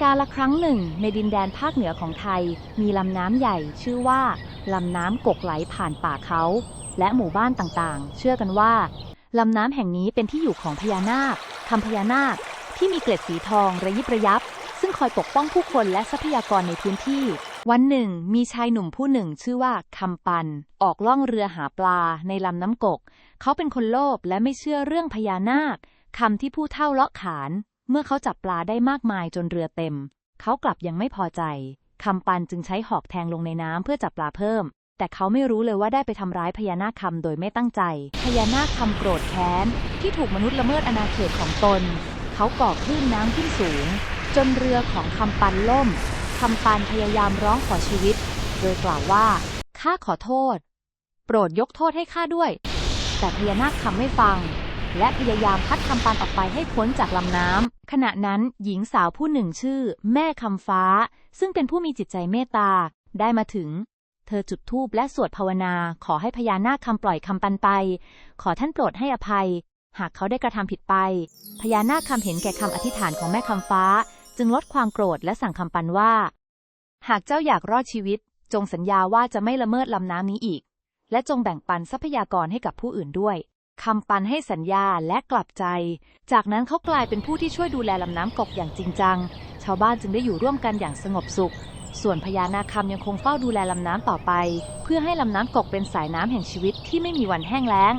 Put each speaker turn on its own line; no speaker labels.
กาละครั้งหนึ่งในดินแดนภาคเหนือของไทย มีลำน้ำใหญ่ชื่อว่า ลำน้ำกกไหลผ่านป่าเขา และหมู่บ้านต่างๆ เชื่อกันว่า ลำน้ำแห่งนี้เป็นที่อยู่ของพญานาคคำพญานาค ที่มีเกล็ดสีทองระยิบระยับ ซึ่งคอยปกป้องผู้คนและทรัพยากรในพื้นที่ วันหนึ่ง มีชายหนุ่มผู้หนึ่งชื่อว่าคำปัน ออกล่องเรือหาปลาในลำน้ำกก เขาเป็นคนโลภและไม่เชื่อเรื่องพญานาคคำที่ผู้เฒ่าเลาะขาน เมื่อเขาจับปลาได้มากมายจนเรือเต็ม เขากลับยังไม่พอใจ คำปันจึงใช้หอกแทงลงในน้ำเพื่อจับปลาเพิ่ม แต่เขาไม่รู้เลยว่าได้ไปทำร้ายพญานาคคำโดยไม่ตั้งใจ พญานาคคำโกรธแค้น ที่ถูกมนุษย์ละเมิดอาณาเขตของตน เขาก่อคลื่นน้ำขึ้นสูง จนเรือของคำปันล่ม คำปันพยายามร้องขอชีวิต โดยกล่าวว่าข้าขอโทษ โปรดยกโทษให้ข้าด้วย แต่พญานาคคำไม่ฟังและพยายามพัดคำปันออกไปให้พ้นจากลำน้ำ ขณะนั้นหญิงสาวผู้หนึ่งชื่อ แม่คำฟ้า ซึ่งเป็นผู้มีจิตใจเมตตา ได้มาถึง เธอจุดธูปและสวดภาวนาขอให้พญานาคคำปล่อยคำปันไป ขอท่านโปรดให้อภัย หากเขาได้กระทำผิดไป พญานาคคำเห็นแก่คำอธิษฐานของแม่คำฟ้า จึงลดความโกรธและสั่งคำปันว่า หากเจ้าอยากรอดชีวิต จงสัญญาว่าจะไม่ละเมิดลำน้ำนี้อีก และจงแบ่งปันทรัพยากรให้กับผู้อื่นด้วย คำปันให้สัญญาและกลับใจ จากนั้นเขากลายเป็นผู้ที่ช่วยดูแลลำน้ำกกอย่างจริงจัง ชาวบ้านจึงได้อยู่ร่วมกันอย่างสงบสุข ส่วนพญานาคำยังคงเฝ้าดูแลลำน้ำต่อไป เพื่อให้ลำน้ำกกเป็นสายน้ำแห่งชีวิตที่ไม่มีวันแห้งแล้ง